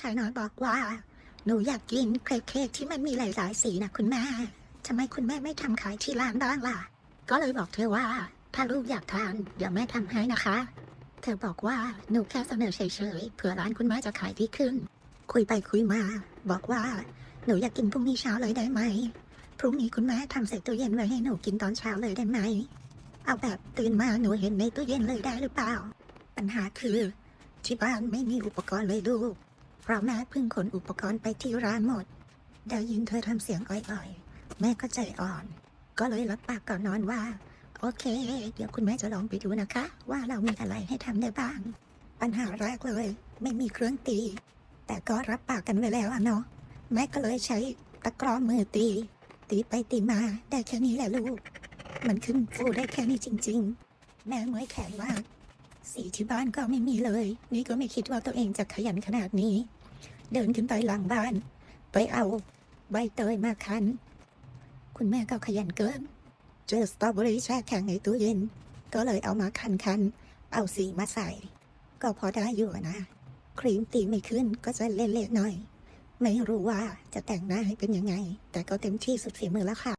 ชายน้อยบอกว่า หนูอยากกินเครปเค้กที่มันมีหลายๆสีนะคุณแม่ทำไมคุณแม่ไม่ทำขายที่ร้านบ้างล่ะ ก็เลยบอกเธอว่า ถ้าลูกอยากทานเดี๋ยวแม่ทำให้นะคะ เธอบอกว่าหนูแค่เสนอเฉยๆเผื่อร้านคุณแม่จะขายดีขึ้น คุยไปคุยมา บอกว่า หนูอยากกินพรุ่งนี้เช้าเลยได้ไหมพรุ่งนี้คุณแม่ทำใส่ตู้เย็นไว้ให้หนูกินตอนเช้าเลยได้ไหมเอาแบบตื่นมาหนูเห็นในตู้เย็นเลยได้หรือเปล่า ปัญหาคือที่บ้านไม่มีอุปกรณ์เลยลูก เพราะแม่เพิ่งขนอุปกรณ์ไปที่ร้านหมด ได้ยินเธอทำเสียงอ่อยๆ แม่ก็ใจอ่อน ก็เลยรับปากก่อนนอนว่า โอเค เดี๋ยวคุณแม่จะลองไปดูนะคะ ว่าเรามีอะไรให้ทำได้บ้าง ปัญหาแรกเลย ไม่มีเครื่องตี แต่ก็รับปากกันไว้แล้วอะเนาะแม่ก็เลยใช้ตะกร้อมือตี ตีไปตีมาได้แค่นี้แหละลูก มันขึ้นฟูได้แค่นี้จริง ๆ แม่เมื่อยแขนมาก สีที่บ้านก็ไม่มีเลย นี่ก็ไม่คิดว่าตัวเองจะขยันขนาดนี้ เดินขึ้นไปหลังบ้าน ไปเอาใบเตยมาคั้น คุณแม่ก็ขยันเกิน เจอสตรอเบอรี่แช่แข็งในตู้เย็น ก็เลยเอามาคั้นคันเอาสีมาใส่ ก็พอได้อยู่นะ ครีมตีไม่ขึ้นก็จะเละๆหน่อย ไม่รู้ว่าจะแต่งหน้าให้เป็นยังไง แต่ก็เต็มที่สุดฝีมือแล้วค่ะ